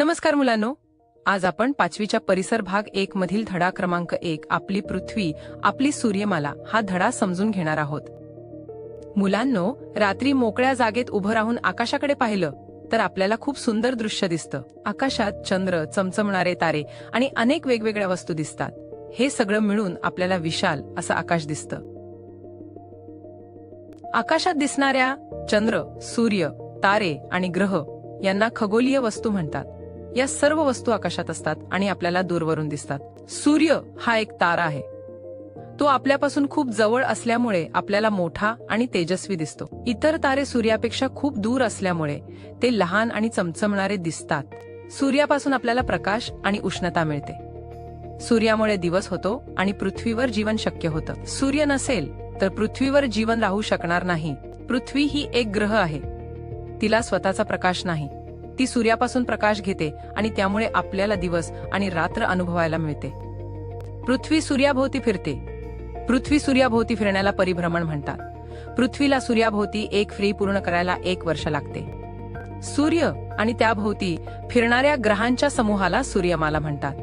नमस्कार मुलांनो. आज आपण पाचवीच्या परिसर भाग एक मधील धडा क्रमांक एक आपली पृथ्वी आपली सूर्यमाला हा धडा समजून घेणार आहोत. मुलांनो रात्री मोकळ्या जागेत उभं राहून आकाशाकडे पाहिलं तर आपल्याला खूप सुंदर दृश्य दिसतं. आकाशात चंद्र चमचमणारे तारे आणि अनेक वेगवेगळ्या वस्तू दिसतात. हे सगळं मिळून आपल्याला विशाल असं आकाश दिसतं. आकाशात दिसणाऱ्या चंद्र सूर्य तारे आणि ग्रह यांना खगोलीय वस्तू म्हणतात. या सर्व वस्तू आकाशात असतात आणि आपल्याला दूरवरून दिसतात. सूर्य हा एक तारा आहे. तो आपल्यापासून खूप जवळ असल्यामुळे आपल्याला मोठा आणि तेजस्वी दिसतो. इतर तारे सूर्यापेक्षा खूप दूर असल्यामुळे ते लहान आणि चमचमणारे दिसतात. सूर्यापासून आपल्याला प्रकाश आणि उष्णता मिळते. सूर्यामुळे दिवस होतो आणि पृथ्वीवर जीवन शक्य होतं. सूर्य नसेल तर पृथ्वीवर जीवन राहू शकणार नाही. पृथ्वी ही एक ग्रह आहे. तिला स्वतःचा प्रकाश नाही. ती सूर्यापासून प्रकाश घेते आणि त्यामुळे आपल्याला दिवस आणि रात्र अनुभवायला मिळते. पृथ्वी सूर्याभोवती फिरते. पृथ्वी सूर्याभोवती फिरण्याला परिभ्रमण म्हणतात. पृथ्वीला सूर्याभोवती एक फ्री पूर्ण करायला एक वर्ष लागते. सूर्य आणि त्याभोवती फिरणाऱ्या ग्रहांच्या समूहाला सूर्यमाला म्हणतात.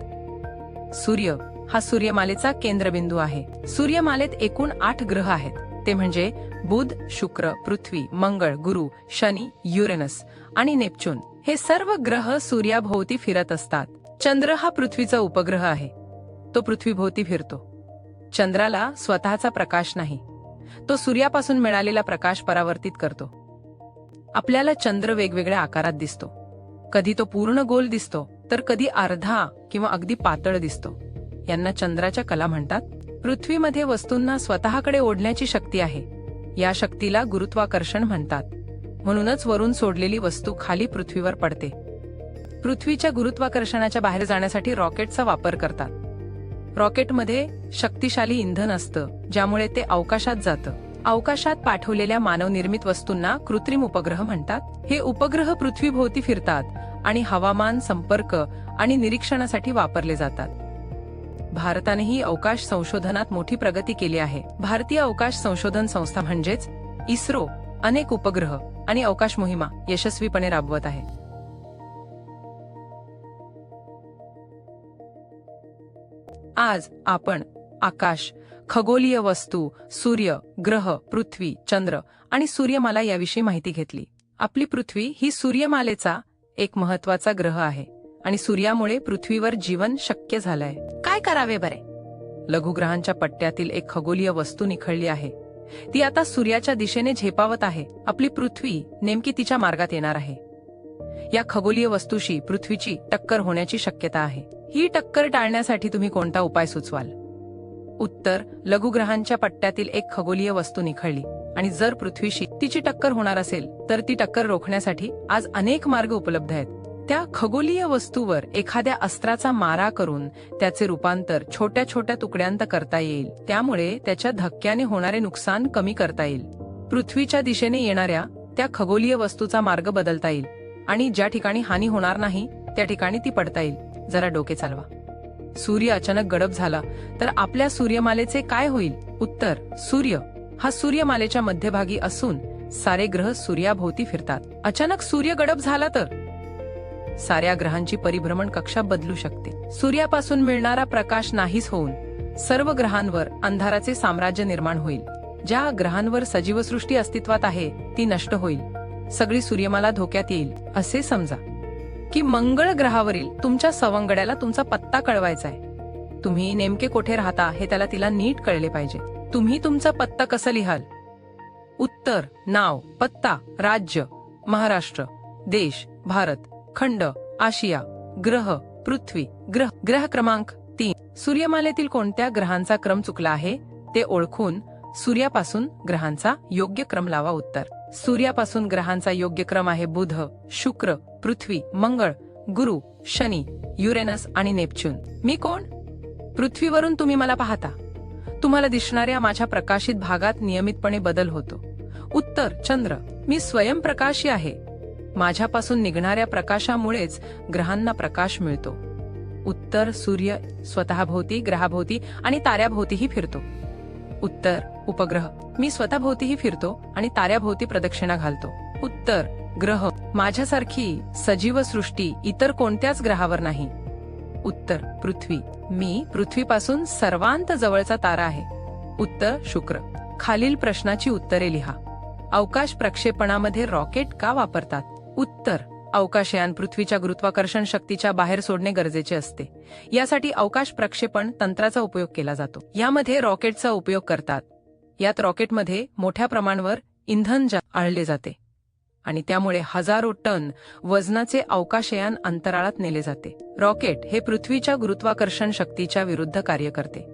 सूर्य हा सूर्यमालेचा केंद्रबिंदू आहे. सूर्यमालेत एकूण आठ ग्रह आहेत. ते म्हणजे बुध शुक्र पृथ्वी मंगळ गुरु शनी युरेनस आणि नेपच्यून. हे सर्व ग्रह सूर्याभोवती फिरत असतात. चंद्र हा पृथ्वीचा उपग्रह आहे. तो पृथ्वीभोवती फिरतो. चंद्राला स्वतःचा प्रकाश नाही. तो सूर्यापासून मिळालेला प्रकाश परावर्तित करतो. आपल्याला चंद्र वेगवेगळ्या आकारात दिसतो. कधी तो पूर्ण गोल दिसतो तर कधी अर्धा किंवा अगदी पातळ दिसतो. यांना चंद्राच्या कला म्हणतात. पृथ्वीमध्ये वस्तूंना स्वतःकडे ओढण्याची शक्ती आहे. या शक्तीला गुरुत्वाकर्षण म्हणतात. म्हणूनच वरून सोडलेली वस्तू खाली पृथ्वीवर पडते. पृथ्वीच्या गुरुत्वाकर्षणाच्या बाहेर जाण्यासाठी रॉकेटचा वापर करतात. रॉकेटमध्ये शक्तिशाली इंधन असतं ज्यामुळे ते अवकाशात जातं. अवकाशात पाठवलेल्या मानवनिर्मित वस्तूंना कृत्रिम उपग्रह म्हणतात. हे उपग्रह पृथ्वीभोवती फिरतात आणि हवामान संपर्क आणि निरीक्षणासाठी वापरले जातात. भारतानेही अवकाश संशोधनात मोठी प्रगती केली आहे. भारतीय अवकाश संशोधन संस्था म्हणजेच इस्रो. अनेक उपग्रह आणि अवकाश मोहिमा यशस्वीपणे राबवत आहे. आज आपण आकाश खगोलीय वस्तू सूर्य ग्रह पृथ्वी चंद्र आणि सूर्यमाला याविषयी माहिती घेतली. आपली पृथ्वी ही सूर्यमालेचा एक महत्त्वाचा ग्रह आहे आणि सूर्यामुळे पृथ्वीवर जीवन शक्य झालंय. काय करावे बरे? लघुग्रहांच्या पट्ट्यातील एक खगोलीय वस्तू निखळली आहे. ती आता सूर्याच्या दिशेने झेपावत आहे. आपली पृथ्वी नेमकी तिच्या मार्गात येणार आहे. या खगोलीय वस्तूशी पृथ्वीची टक्कर होण्याची शक्यता आहे. ही टक्कर टाळण्यासाठी तुम्ही कोणता उपाय सुचवाल? उत्तर लघुग्रहांच्या पट्ट्यातील एक खगोलीय वस्तू निखळली आणि जर पृथ्वीशी तिची टक्कर होणार असेल तर ती टक्कर रोखण्यासाठी आज अनेक मार्ग उपलब्ध आहेत. त्या खगोलीय वस्तूवर एखाद्या अस्त्राचा मारा करून त्याचे रूपांतर छोट्या छोट्या तुकड्यांत करता येईल. त्यामुळे त्याच्या धक्क्याने होणारे नुकसान कमी करता येईल. पृथ्वीच्या दिशेने येणाऱ्या त्या खगोलीय वस्तूचा मार्ग बदलता येईल आणि ज्या ठिकाणी हानी होणार नाही त्या ठिकाणी ती पडता येईल. जरा डोके चालवा. सूर्य अचानक गडप झाला तर आपल्या सूर्यमालेचे काय होईल? उत्तर सूर्य. हा सूर्यमालेच्या मध्यभागी असून सारे ग्रह सूर्याभोवती फिरतात. अचानक सूर्य गडप झाला तर? साऱ्या ग्रहांची परिभ्रमण कक्षा बदलू शकते. सूर्यापासून मिळणारा प्रकाश नाहीच होऊन सर्व ग्रहांवर अंधाराचे साम्राज्य निर्माण होईल. ज्या ग्रहांवर सजीवसृष्टी अस्तित्वात आहे ती नष्ट होईल. सगळी सूर्यमाला धोक्यात येईल असे समजा. की मंगळ ग्रहावरील तुमच्या सवंगड्याला तुमचा पत्ता कळवायचा आहे तुम्ही नेमके कोठे राहता हे त्याला तिला नीट कळले पाहिजे. तुम्ही तुमचा पत्ता कसं लिहाल? उत्तर नाव पत्ता राज्य महाराष्ट्र देश भारत. खंड आशिया ग्रह पृथ्वी ग्रह ग्रह क्रमांक तीन. सूर्यमालेतील कोणत्या ग्रहांचा क्रम चुकला आहे? ते ओळखून सूर्यापासून ग्रहांचा योग्य क्रम लावा उत्तर. सूर्यापासून ग्रहांचा योग्य क्रम आहे बुध शुक्र पृथ्वी मंगळ गुरु शनी युरेनस आणि नेपच्यून. मी कोण? पृथ्वीवरून तुम्ही मला पाहता. तुम्हाला दिसणाऱ्या माझ्या प्रकाशित भागात नियमितपणे बदल होतो. उत्तर चंद्र. मी स्वयंप्रकाशी आहे. माझ्यापासून निघणाऱ्या प्रकाशामुळेच ग्रहांना प्रकाश मिळतो. उत्तर सूर्य स्वतःभोवती ग्रहाभोवती आणि ताऱ्याभोवतीही फिरतो. उत्तर उपग्रह. मी स्वतःभोवतीही फिरतो आणि ताऱ्याभोवती प्रदक्षिणा घालतो. उत्तर ग्रह. माझ्यासारखी सजीव सृष्टी इतर कोणत्याच ग्रहावर नाही. उत्तर पृथ्वी. मी पृथ्वीपासून सर्वांत जवळचा तारा आहे. उत्तर शुक्र. खालील प्रश्नाची उत्तरे लिहा. अवकाश प्रक्षेपणामध्ये रॉकेट का वापरतात? उत्तर. अवकाशयान पृथ्वीच्या गुरुत्वाकर्षण शक्तीच्या बाहेर सोडणे गरजेचे असते. यासाठी अवकाश प्रक्षेपण तंत्राचा उपयोग केला जातो. यामध्ये रॉकेटचा उपयोग करतात. यात रॉकेटमध्ये मोठ्या प्रमाणावर इंधन जा- आळले जाते आणि त्यामुळे हजारो टन वजनाचे अवकाशयान अंतराळात नेले जाते. रॉकेट हे पृथ्वीच्या गुरुत्वाकर्षण शक्तीच्या विरुद्ध कार्य करते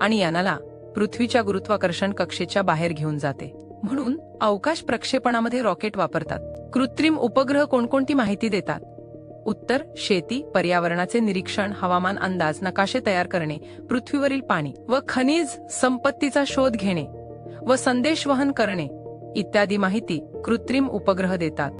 आणि यानाला पृथ्वीच्या गुरुत्वाकर्षण कक्षेच्या बाहेर घेऊन जाते. म्हणून अवकाश प्रक्षेपणामध्ये रॉकेट वापरतात. कृत्रिम उपग्रह कोणकोणती माहिती देतात? उत्तर शेती पर्यावरणाचे निरीक्षण हवामान अंदाज नकाशे तयार करणे पृथ्वीवरील पाणी व खनिज संपत्तीचा शोध घेणे व संदेश वहन करणे इत्यादी माहिती कृत्रिम उपग्रह देतात.